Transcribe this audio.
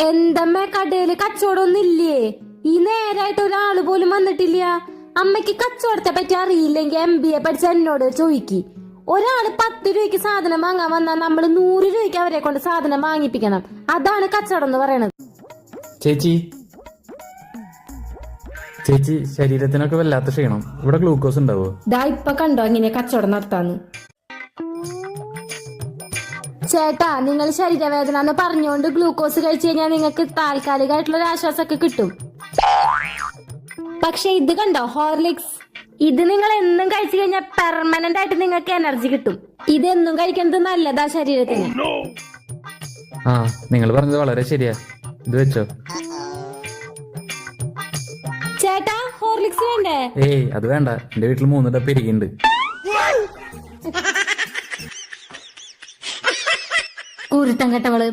എന്തമ്മ കടയിൽ കച്ചവടമൊന്നും ഇല്ലേ? ഈ നേരായിട്ട് ഒരാൾ പോലും വന്നിട്ടില്ല. അമ്മയ്ക്ക് കച്ചവടത്തെ പറ്റി അറിയില്ലെങ്കിൽ എം ബി എ പഠിച്ച എന്നോട് ചോദിക്കി. ഒരാൾ പത്ത് രൂപയ്ക്ക് സാധനം വാങ്ങാൻ വന്നാൽ നമ്മൾ നൂറ് രൂപയ്ക്ക് അവരെ കൊണ്ട് സാധനം വാങ്ങിപ്പിക്കണം. അതാണ് കച്ചവടം എന്ന് പറയണത്. ചേച്ചി. ചേച്ചി ശരീരത്തിനൊക്കെ വല്ലാത്ത ക്ഷീണം. ഇവിടെ ഗ്ലൂക്കോസ് ഉണ്ടാവോ? ദാ ഇപ്പൊ കണ്ടോ ഇങ്ങനെ കച്ചവടം നടത്താന്ന്? ചേട്ടാ നിങ്ങൾ ശരീരവേദന എന്ന് പറഞ്ഞുകൊണ്ട് ഗ്ലൂക്കോസ് കഴിച്ചു കഴിഞ്ഞാൽ നിങ്ങൾക്ക് താൽക്കാലികമായിട്ടുള്ള ഒരു ആശ്വാസമൊക്കെ കിട്ടും. പക്ഷെ ഇത് കണ്ടോ ഹോർലിക്സ്? ഇത് നിങ്ങൾ എന്നും കഴിച്ചു കഴിഞ്ഞാൽ പെർമനന്റ് ആയിട്ട് നിങ്ങൾക്ക് എനർജി കിട്ടും. ഇതെന്നും കഴിക്കുന്നത് നല്ലതാ ശരീരത്തിന്. ആ നിങ്ങൾ പറഞ്ഞത് വളരെ ശരിയാ. ഇത് വെച്ചോ. ചേട്ടാ ഹോർലിക്സ് വേണ്ടേ? ഏയ് അത് വേണ്ട. എന്റെ വീട്ടിൽ മൂന്ന് ഡപ്പ് ഇരിക്കുന്നുണ്ട്. കുരുത്തം കെട്ടവൾ.